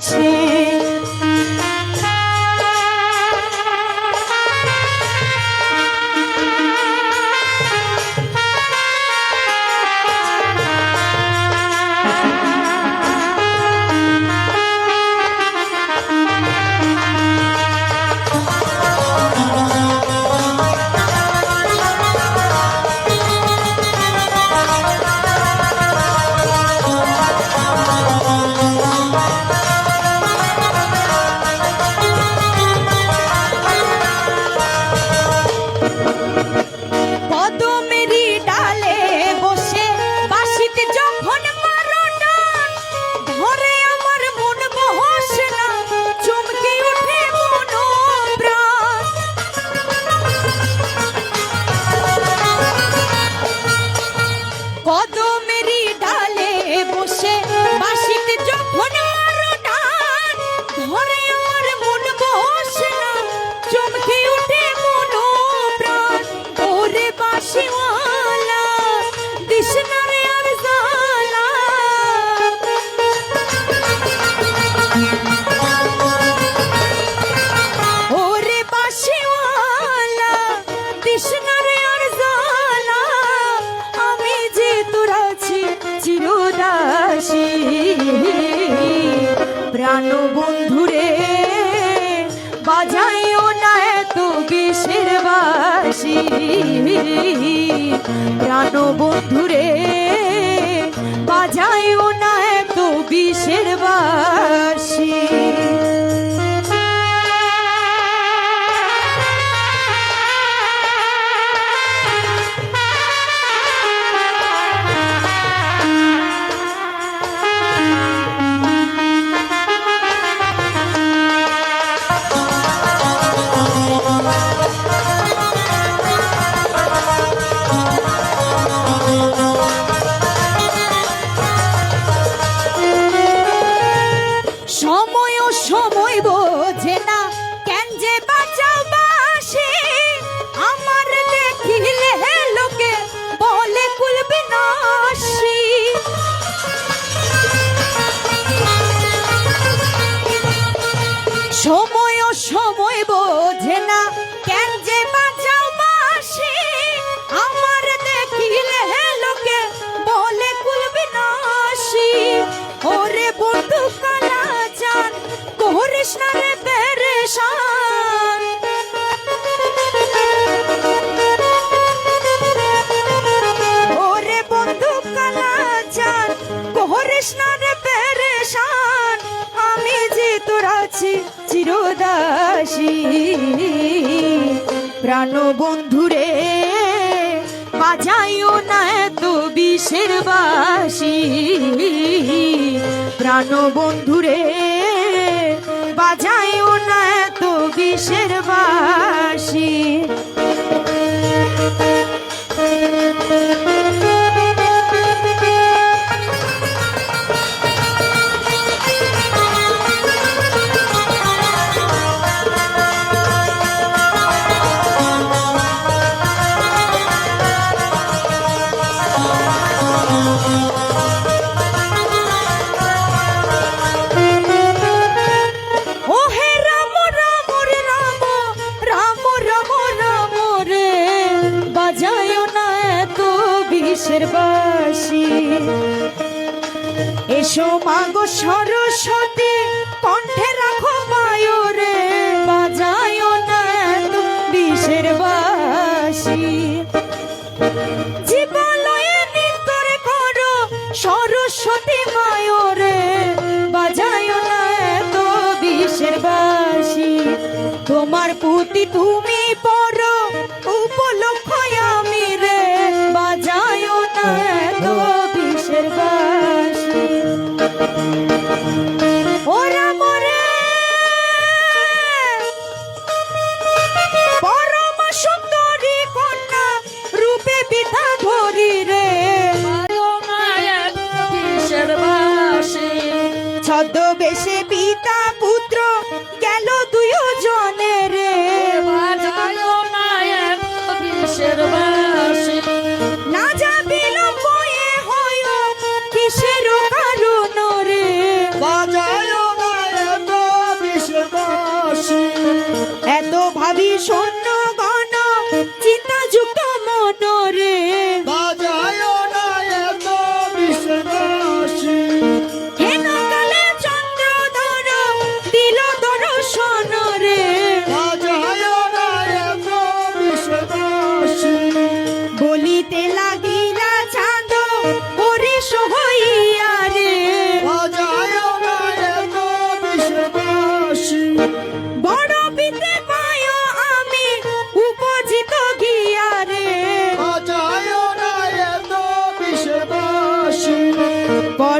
情。তুমি দিও না তু বিষের বাসি। প্রাণ বন্ধুরে বাজায়ও না তু বিষের বাসি। প্রাণ বন্ধুরে বাজাইও না এত বিষের বাসি। প্রাণ বন্ধুরে বাজাইও না এত বিষের বাসি। সর ছদ্মবেশে পিতা পুত্র গেল দুজনে রে। না যাবিল বয়ে হয় কিসের কারণ রে। এত ভাবি শোন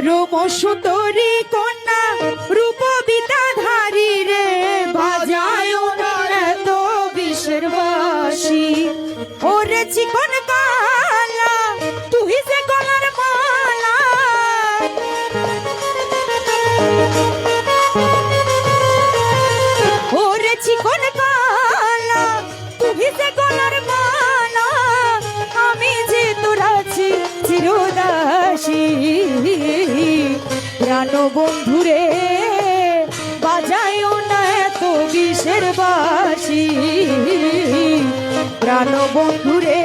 পরম সুতরে ক প্রাণের বাসি। প্রাণ বন্ধুরে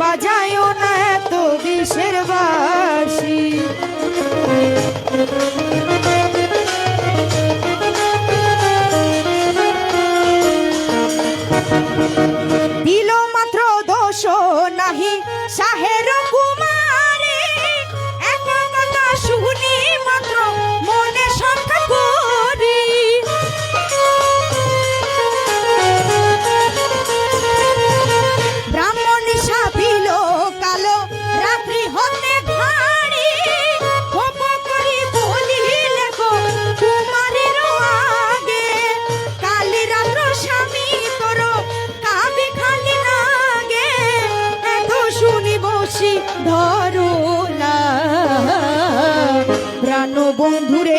বাজায় না এত বিষের বাসি। দিল মাত্র দোষ নাহি সাহের কু বন্ধুরে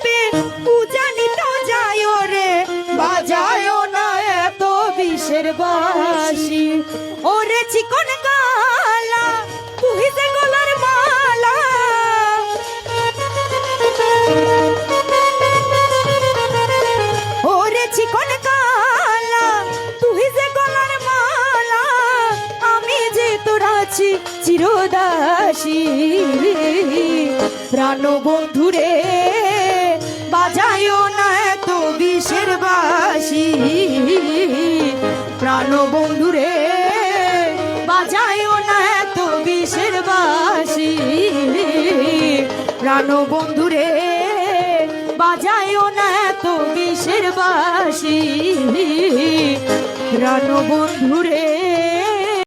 চিরদাসী প্রাণ বন্ধুরে বাজায়ও না এত বিষের বাসি। প্রাণ বন্ধুরে বাজায়ও না এত বিষের বাসি। প্রাণ বন্ধুরে বাজায়ও না এত বিষের বাসি। প্রাণ বন্ধুরে